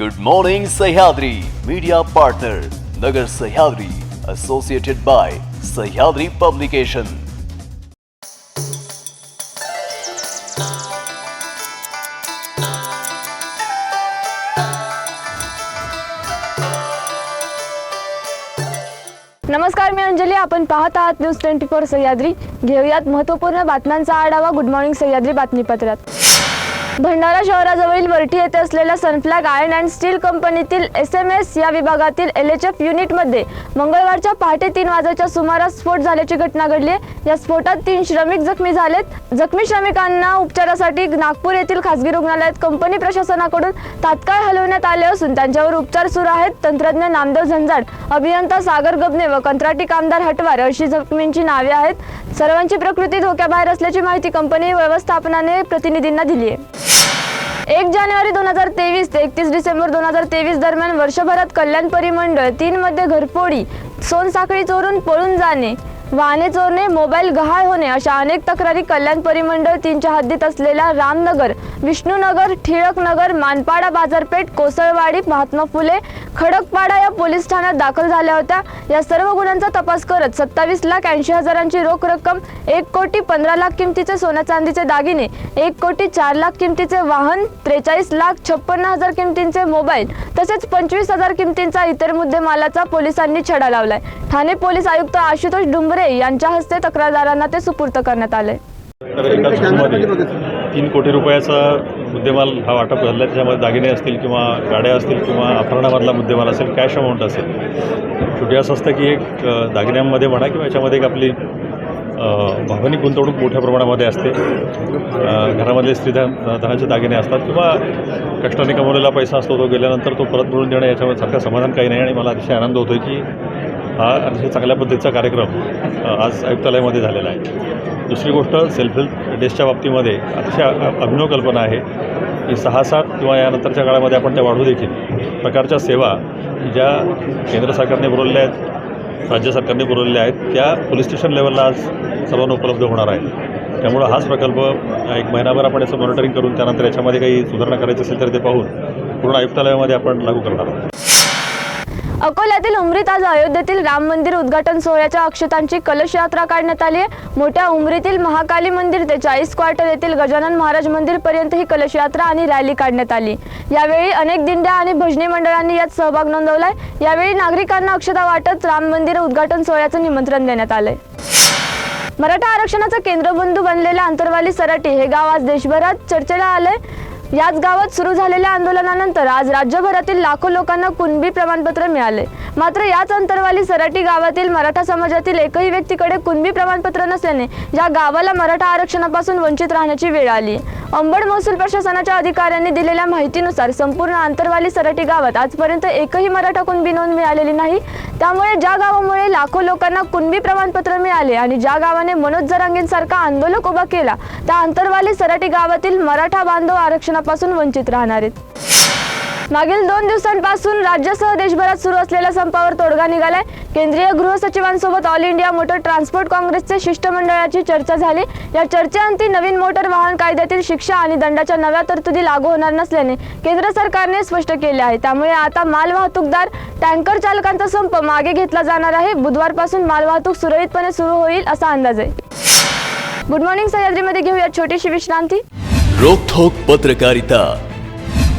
Good morning Sahyadri media partner Nagar Sahyadri associated by Sahyadri publication नमस्कार मी अंजली. आपण पाहत आहात न्यूज ट्वेंटी फोर सह्याद्री घेऊयात महत्त्वपूर्ण बातम्यांचा आढावा. गुड मॉर्निंग सह्याद्री बातमीपत्रात. भंडारा शहराजवळील वर्टी येथे असलेल्या सनफ्लॅग आयर्न अँड स्टील कंपनीतील एस एम एस या विभागातील एल एच एफ युनिटमध्ये मंगळवारच्या पहाटे तीन वाजेच्या सुमारास स्फोट झाल्याची घटना घडली आहे. या स्फोटात तीन श्रमिक जखमी झालेत. जखमी श्रमिकांना उपचारासाठी नागपूर येथील खासगी रुग्णालयात कंपनी प्रशासनाकडून तात्काळ हलवण्यात आले असून त्यांच्यावर उपचार सुरू आहेत. तंत्रज्ञ नामदेव झंझाड अभियंता सागर गबने व कंत्राटी कामदार हटवार अशी जखमींची नावे आहेत. सर्वांची प्रकृती धोक्याबाहेर असल्याची माहिती कंपनी व्यवस्थापनाने प्रतिनिधींना दिली आहे. एक जानेवारी दोन हजार तेवीस ते एकतीस डिसेंबर दोन हजार तेवीस दरम्यान वर्षभरात कल्याण परिमंडळ तीन मध्ये घरफोडी सोनसाखळी चोरून पळून जाणे. वाहने चोरणे मोबाईल गहाळ होणे अशा अनेक तक्रारी कल्याण परिमंडळ तीनच्या हद्दीत असलेल्या रामनगर विष्णुनगर ठिळकनगर मानपाडा बाजारपेठ कोसळवाडी महात्मा फुले खडकपाडा या पोलीस ठाण्यात दाखल झाल्या होत्या. या सर्व गुन्ह्यांचा तपास करत सत्तावीस लाख ऐंशी हजारांची रोख रक्कम एक कोटी पंधरा लाख किमतीचे सोन्या चांदीचे दागिने एक कोटी चार लाख किमतीचे वाहन त्रेचाळीस लाख छप्पन्न हजार किमतींचे मोबाईल तसेच पंचवीस हजार किमतींचा इतर मुद्देमालाचा पोलिसांनी छडा लावलाय. ठाणे पोलीस आयुक्त आशुतोष डुंबरे यांच्या हस्ते तक्रारदारांना ते सुपूर्त करण्यात आले. तर तीन कोटी रुपयाचा मुद्देमाल हा वाटप झाला त्याच्यामध्ये दागिने असतील किंवा गाड्या असतील किंवा आभरणामधला मुद्देमाल असेल कॅश अमाऊंट असेल. शेवटी असं असतं की एक दागिन्यांमध्ये म्हणा किंवा याच्यामध्ये एक आपली भावनिक गुंतवणूक मोठ्या प्रमाणामध्ये असते. घरामध्ये घरामधले स्त्रीधन धनाचे दागिने असतात किंवा कष्टाने कमवलेला पैसा असतो तो गेल्यानंतर तो परत मिळून देणं याच्यामध्ये सारखं समाधान काही नाही. आणि मला अतिशय आनंद होतो की हा अतिशय चांगल्या पद्धतीचा कार्यक्रम आज आयुक्तालयामध्ये झालेला आहे. दुसरी गोष्ट सेल्फ हेल्प डेस्कच्या बाबतीमध्ये अतिशय अभिनव कल्पना आहे की सहा सात किंवा यानंतरच्या काळामध्ये आपण त्या वाढू देखील प्रकारच्या सेवा ज्या केंद्र सरकारने पुरवलेल्या आहेत राज्य सरकारने पुरवलेल्या आहेत त्या पोलीस स्टेशन लेवलला आज सर्वांना उपलब्ध होणार आहे त्यामुळं हाच प्रकल्प एक महिनाभर आपण याचं मॉनिटरिंग करून त्यानंतर याच्यामध्ये काही सुधारणा करायची असेल तर ते पाहून पूर्ण आयुक्तालयामध्ये आपण लागू करणार आहोत. अकोल्यातील उमरीत आज अयोध्येतील राम मंदिर उद्घाटन सोहळ्याच्या अक्षतांची कलश यात्रा काढण्यात आली आहे. मोठ्या उमरीतील महाकाली मंदिर ते चाळीस क्वार्टर येथील गजानन महाराज मंदिर पर्यंत ही कलश यात्रा आणि रॅली काढण्यात आली. यावेळी अनेक दिंड्या आणि भजनी मंडळांनी यात सहभाग नोंदवलाय. यावेळी नागरिकांना अक्षता वाटत राम मंदिर उद्घाटन सोहळ्याचं निमंत्रण देण्यात आलंय. मराठा आरक्षणाचा केंद्रबंधू बनलेल्या अंतरवाली सराटी हे गाव आज देशभरात चर्चेला आलंय. याच गावात सुरू झालेल्या आंदोलनानंतर आज राज्यभरातील लाखो लोकांना कुणबी प्रमाणपत्र मिळाले. मात्र याच अंतरवाली सराटी गावातील मराठा समाजातील एकही व्यक्तीकडे कुणबी प्रमाणपत्र नसल्याने या गावाला मराठा आरक्षणापासून वंचित राहण्याची वेळ आली. अंबड महसूल प्रशासनाच्या अधिकाऱ्यांनी दिलेल्या माहितीनुसार संपूर्ण आंतरवाली सराटी गावात आजपर्यंत एकही मराठा कुणबी नोंद मिळालेली नाही. त्यामुळे ज्या गावामुळे लाखो लोकांना कुणबी प्रमाणपत्र मिळाले आणि ज्या गावाने मनोज जरांगेंसारखा आंदोलक उभा केला त्या अंतरवाली सराटी गावातील मराठा बांधव आरक्षणापासून वंचित राहणार आहेत. मागील दोन दिवसांपासून राज्यासह देशभरात सुरू असलेल्या संपावर तोडगा निघालाय. केंद्रीय गृह सचिवांसोबत ऑल इंडिया मोटर ट्रान्सपोर्ट काँग्रेसचे शिष्टमंडळाची चर्चा झाली. या चर्चेअंती नवीन मोटर वाहन कायद्यातील शिक्षा आणि दंडाच्या नव्या तरतुदी लागू होणार नसल्याने केंद्र सरकारने स्पष्ट केले आहे. त्यामुळे आता मालवाहतूकदार टँकर चालकांचा संप मागे घेतला जाणार आहे. बुधवारपासून मालवाहतूक सुरळीतपणे सुरू होईल असा अंदाज आहे. गुड मॉर्निंग सह्याद्रीमध्ये घेऊया छोटीशी विश्रांती. रोखोक पत्रकारिता.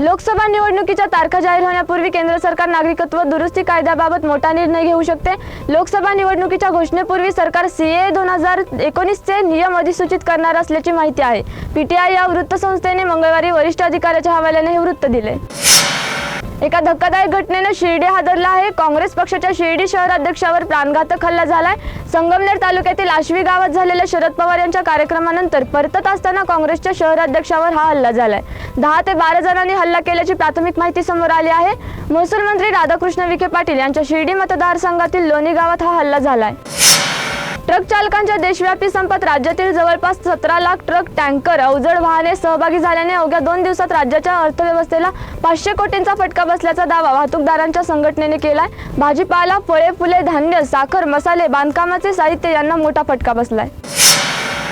लोकसभा निवडणुकीच्या तारखा जाहीर होण्यापूर्वी केंद्र सरकार नागरिकत्व दुरुस्ती कायद्याबाबत मोठा निर्णय घेऊ शकते. लोकसभा निवडणुकीच्या घोषणेपूर्वी सरकार सीए दोन हजार एकोणीसचे नियम अधिसूचित करणार असल्याची माहिती आहे. पीटीआय या वृत्तसंस्थेने मंगळवारी वरिष्ठ अधिकाऱ्याच्या हवाल्याने हे वृत्त दिले. एका धक्कादायक घटनेनं शिर्डी हादरला आहे. काँग्रेस पक्षाच्या शिर्डी शहराध्यक्षावर प्राणघातक हल्ला झालाय. संगमनेर तालुक्यातील आश्वी गावात झालेल्या शरद पवार यांच्या कार्यक्रमानंतर परतत असताना काँग्रेसच्या शहराध्यक्षावर हा हल्ला झालाय. दहा ते बारा जणांनी हल्ला केल्याची प्राथमिक माहिती समोर आली आहे. महसूल मंत्री राधाकृष्ण विखे पाटील यांच्या शिर्डी मतदारसंघातील लोणी गावात हा हल्ला झालाय. ट्रक चालकांच्या देशव्यापी संपात राज्यातील जवळपास सतरा लाख ट्रक टँकर अवजड वाहने सहभागी झाल्याने अवघ्या दोन दिवसात राज्याच्या अर्थव्यवस्थेला पाचशे कोटींचा फटका बसल्याचा दावा वाहतूकदारांच्या संघटनेने केलाय. भाजीपाला फळे फुले धान्य साखर मसाले बांधकामाचे साहित्य यांना मोठा फटका बसलाय.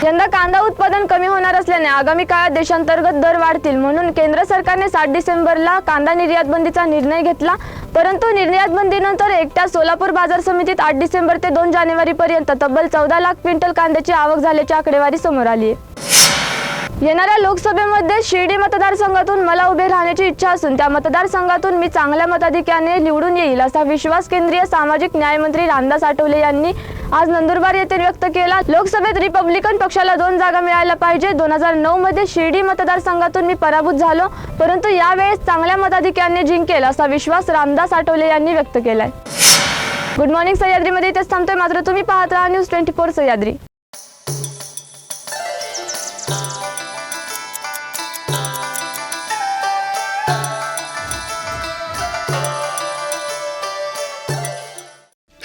यंदा कांदा उत्पादन कमी होणार असल्याने आगामी काळात देशांतर्गत दर वाढतील. म्हणून केंद्र सरकारने सात डिसेंबरला कांदा निर्यात बंदीचा निर्णय घेतला. परंतु निर्यात बंदीनंतर एकट्या सोलापूर बाजार समितीत आठ डिसेंबर ते दोन जानेवारी पर्यंत तब्बल चौदा लाख क्विंटल कांद्याची आवक झाल्याची आकडेवारी समोर आली. आहे येणाऱ्या लोकसभेमध्ये शिर्डी मतदारसंघातून मला उभे राहण्याची इच्छा असून त्या मतदारसंघातून मी चांगल्या मताधिक्याने निवडून येईल असा विश्वास केंद्रीय सामाजिक न्यायमंत्री रामदास आठवले यांनी आज नंदुरबार येथे व्यक्त केला लोकसभेत रिपब्लिकन पक्षाला दोन जागा मिळायला पाहिजे. दोन हजार नऊ मध्ये शिर्डी मतदारसंघातून मी पराभूत झालो परंतु यावेळेस चांगल्या मताधिक्याने जिंकेल असा विश्वास रामदास आठवले यांनी व्यक्त केलाय. गुड मॉर्निंग सह्याद्रीमध्ये इथेच थांबतोय. मात्र तुम्ही पाहत राहा न्यूज ट्वेंटी फोर सह्याद्री.